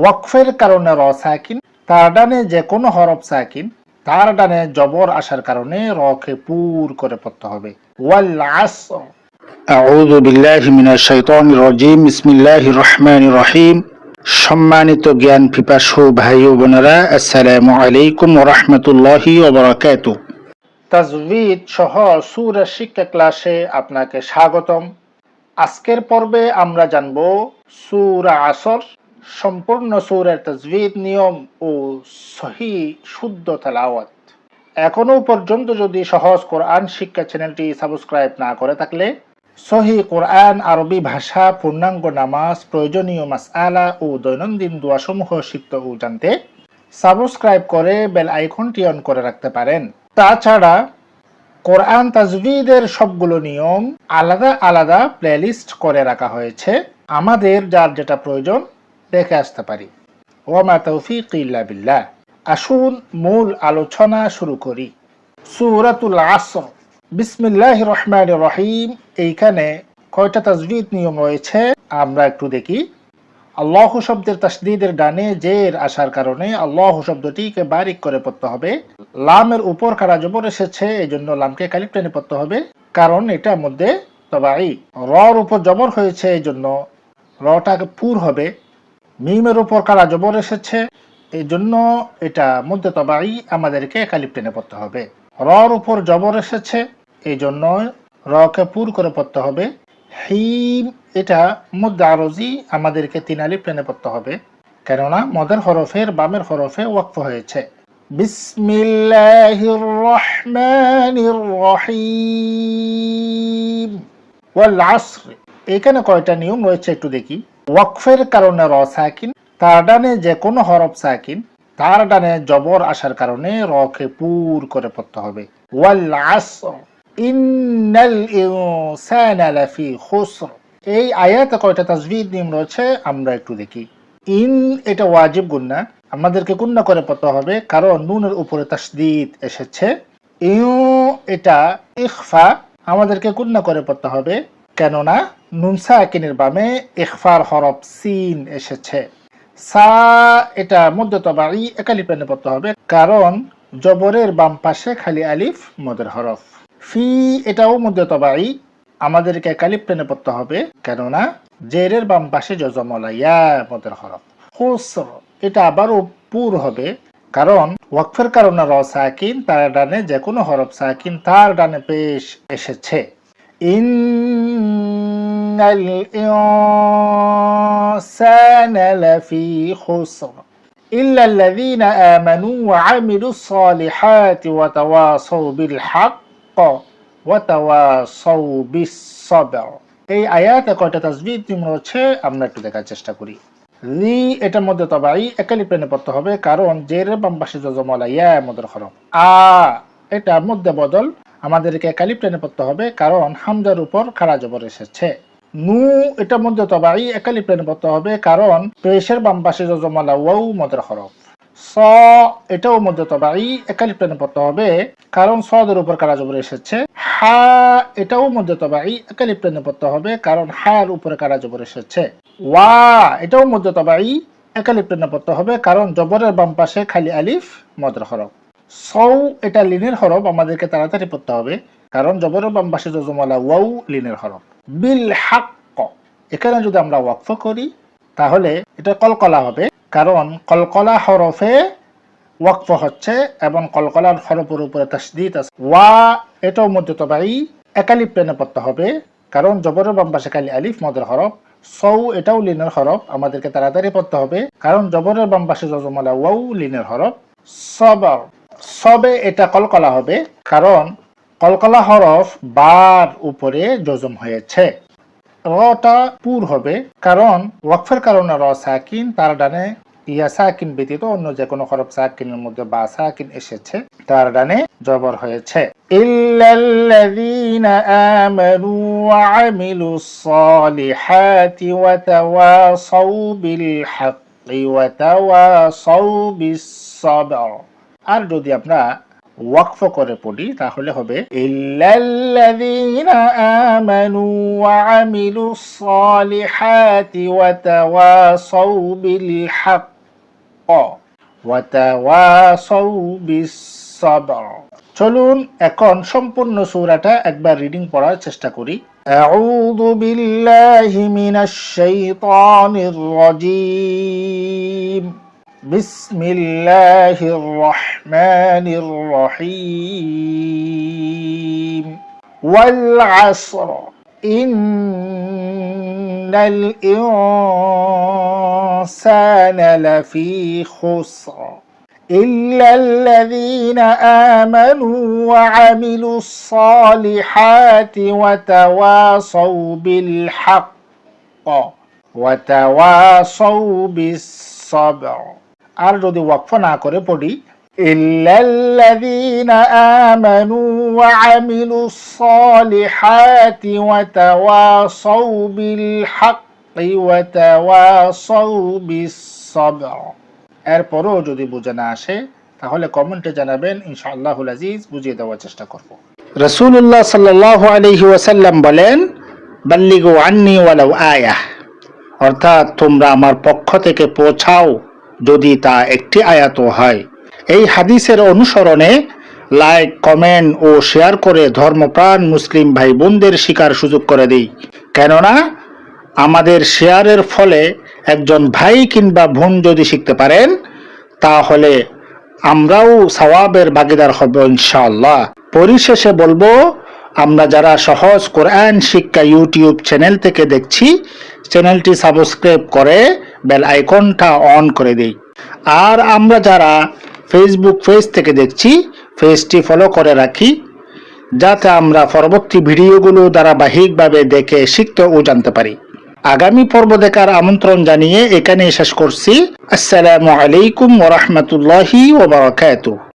ওয়াকফের কারণে র সাকিন তার ডানে যে কোনো হরফ সাকিন তার ডানে জবর আসার কারণে রকে পুর করে পড়তে হবে ওয়াল আসর أعوذ بالله من الشيطان الرجيم بسم الله الرحمن الرحيم সম্মানিত জ্ঞান পিপাসু ভাই ও বোনেরা আসসালামু আলাইকুম রহমতুল্লাহি ওবরাকাতু তাজভিদ সহ সুরা শিক্ষা ক্লাসে আপনাকে স্বাগতম। আজকের পর্বে আমরা জানব সুরা আসর, সম্পূর্ণ সুরের তাজভিদ নিয়ম ও সহি শুদ্ধ তেলাওয়াত। এখনও পর্যন্ত যদি সহজ কোরআন শিক্ষা চ্যানেলটি সাবস্ক্রাইব না করে থাকলে সহি কোরআন আরবি ভাষা, পূর্ণাঙ্গ নামাজ, প্রয়োজনীয় মাসআলা ও দৈনন্দিন দোয়াসমূহ শিখত ও জানতে সাবস্ক্রাইব করে বেল আইকনটি অন করে রাখতে পারেন। তাছাড়া কোরআন তাজভিদের সবগুলো নিয়ম আলাদা আলাদা প্লেলিস্ট করে রাখা হয়েছে। আমাদের যার যেটা প্রয়োজন, দেখে আসতে পারি। ওমা তৌফিক বিল্লাহ। আসুন, মূল আলোচনা শুরু করি। সুরাতুল আসর। বিসমিল্লাহ রহমান রহিম। এইখানে কয়টা তাজভিদ নিয়ম রয়েছে, আমরা একটু দেখি। আল্লাহ শব্দের তাসদিদের ডানে জের আসার কারণে আল্লাহ শব্দটিকে বারিক করে পড়তে হবে। লামের উপর কারা জবর এসেছে এই জন্য লামকে কালিপ টেনে পড়তে হবে। কারণ এটার মধ্যে তবাই রর উপর জবর হয়েছে এই জন্য রটাকে পুর হবে। মিমের উপর কারা জবর এসেছে এই জন্য এটা মধ্যে তবাই আমাদেরকে কালিপ টেনে পড়তে হবে। রর উপর জবর এসেছে এই জন্য রকে পুর করে পড়তে হবে। হিম, এটা মধ্যে আরজি আমাদেরকে তিন আলিফ টেনে পড়তে হবে। কেননা মদের হরফের বামের হরফে ওয়াক্ফ হয়েছে। বিসমিল্লাহির রহমানির রহিম ওয়াল আসর। এখানে কয়টা নিয়ম রয়েছে একটু দেখি। ওয়াকফের কারণে র সাকিন, তার ডানে যে কোনো হরফ সাকিন, তার ডানে জবর আসার কারণে রকে পুর করে পড়তে হবে। ওয়াল আসর। ইন্নাল ইনসানা লাফি খুসর। এই আয়াতে কয়টা তাজভিদ নিয়ম রয়েছে আমরা একটু দেখি। ইন এটা ওয়াজিব গুন্না আমাদেরকে গুন্না করে পড়তে হবে, কারণ নুনের উপরে তাসদিদ এসেছে। ইউ, এটা ইখফা, আমাদেরকে গুন্না করে পড়তে হবে, কেননা নুন সাকিনের বামে ইখফার হরফ সিন এসেছে। সা, এটা মধ্য তবাই একালি পেনে পড়তে হবে, কারণ জবরের বাম পাশে খালি আলিফ, মদের হরফ। ফি, এটাও মধ্য তবাই আমাদেরকে কালিপ টেনে পড়তে হবে, কেননা জেরের বাম পাশে জজমলা ইয়া, মদের হরফ। খুসর এটা আবারও পুর হবে কারণ ওয়াকফের কারণে র সাকিন তার ডানে যে কোনো হরফ সাকিন তার ডানে পেশ এসেছে ইন্নাল ইনসানা লাফি খুসর إلا الذين آمنوا وعملوا الصالحات وتواصوا بالحق ওয়াতাওয়াসাউ বিসসাবর এই আয়াতে কয়টা তাসবিহ নিয়ম রয়েছে আমরা একটু দেখার চেষ্টা করি লি এটার মধ্যে তবাই একালি প্লেনে পড়তে হবে, কারণ জের বাম পাশে জজমলা ইয়া মদের হরফ আ, এটা মধ্যে বদল, আমাদেরকে একালি প্লেনে পড়তে হবে, কারণ হামজার উপর খাড়া জবর এসেছে। নু এটার মধ্যে তবাই একালি প্লেনে পড়তে হবে, কারণ পেশের বাম পাশে জজমলা ওয়াউ মদের হরফ স, এটাও মধ্য তবাই একালি প্লেনে পড়তে হবে, কারণ সদের উপর কারা জবর এসেছে। হা, এটাও মধ্য তবাই একালি প্লেনে পড়তে হবে, কারণ হার উপরে কারা জবর এসেছে? ওয়া, এটাও মধ্য তবাই একালি প্লেনে পড়তে হবে, কারণ জবরের বাম পাশে খালি আলিফ, মদের হরফ। সৌ এটা লিনের হরফ, আমাদেরকে তাড়াতাড়ি পড়তে হবে, কারণ জবরের বাম পাশে জজমালা ওয়াউ লিনের হরফ। বিল হাক এখানে যদি আমরা ওয়াকফ করি, তাহলে এটা কলকলা হবে, কারণ কলকলা হরফে ওয়াকফ হচ্ছে এবং কলকলার হরফের উপরে তসদিদ আছে। ওয়া এটাও মধ্য তবাই একালিপ প্লেনে পড়তে হবে, কারণ জবরের বাম পাশে কালি আলিফ, মদের হরফ। সৌ এটাও লিনের হরফ, আমাদেরকে তাড়াতাড়ি পড়তে হবে, কারণ জবরের বাম পাশে জজমালা ওয়াউ লিনের হরফ। সবর, সবে এটা কলকলা হবে, কারণ কলকলা হরফ বার উপরে জজম হয়েছে। রটা পুর হবে, কারণ ওয়াকফের কারণে র সাকিন, তার ডানে ইয়া সাকিন ব্যতীত অন্য যে কোনো হরফ সাকিনের মধ্যে বা সাকিন এসেছে, তার ডানে জবর হয়েছে। ইল্লাল্লাযীনা আমানু ওয়া আমিলুস সালিহাতি ওয়া তাওয়াসাউ বিল হাক্কি ওয়া তাওয়াসাউ বিস সাবর আর যদি আমরা ওয়াকফ করে পড়ি, তাহলে হবে ইল্লাল্লাযীনা আমানু ওয়া আমিলুস সালিহাতি ওয়া তাওয়াসাউ বিল হাক্ক ওয়া তাওয়াসাউ বিস সাবর চলুন এখন সম্পূর্ণ সূরাটা একবার রিডিং পড়ার চেষ্টা করি আউযু বিল্লাহি মিনাশ শাইতানির রাজীম بسم الله الرحمن الرحيم والعصر إن الإنسان لفي خسر إلا الذين آمنوا وعملوا الصالحات وتواصوا بالحق وتواصوا بالصبر আর যদি ওয়াকফ না করে পড়ি আমিলুস সালিহাতি ওয়া তাওয়াসাউ বিল হাক্কি ওয়া তাওয়াসাউ বিস এরপরও যদি বুঝে না আসে, তাহলে কমেন্টে জানাবেন, ইনশাআল্লাহুল আজিজ, বুঝিয়ে দেওয়ার চেষ্টা করব। রসুল্লাহ সাল্লাহ আলহি ওয়াসাল্লাম বলেন, বাল্লিগু আন্নি ওয়ালাউ আয়াহ অর্থাৎ তোমরা আমার পক্ষ থেকে পৌঁছাও যদি তা একটি আয়াত হয়। এই হাদিসের অনুসরণে লাইক, কমেন্ট ও শেয়ার করে ধর্মপ্রাণ মুসলিম ভাই বোনদের শিকার সুযোগ করে দিই। কেননা, আমাদের শেয়ারের ফলে একজন ভাই কিংবা বোন যদি শিখতে পারেন, তাহলে আমরাও সওয়াবের ভাগিদার হব ইনশাআল্লাহ। পরিশেষে বলব, আমরা যারা সহজ কোরআন শিক্ষা ইউটিউব চ্যানেল থেকে দেখছি, চ্যানেলটি সাবস্ক্রাইব করে বেল আইকনটা অন করে দেই। আর আমরা যারা ফেসবুক পেজ থেকে দেখছি পেজটি ফলো করে রাখি, যাতে আমরা পরবর্তী ভিডিওগুলো ধারাবাহিকভাবে দেখে শিখতে ও জানতে পারি। আগামী পর্ব দেখার আমন্ত্রণ জানিয়ে এখানে শেষ করছি। আসসালামু আলাইকুম ওরহমতুল্লাহি ওবরাকাতুহ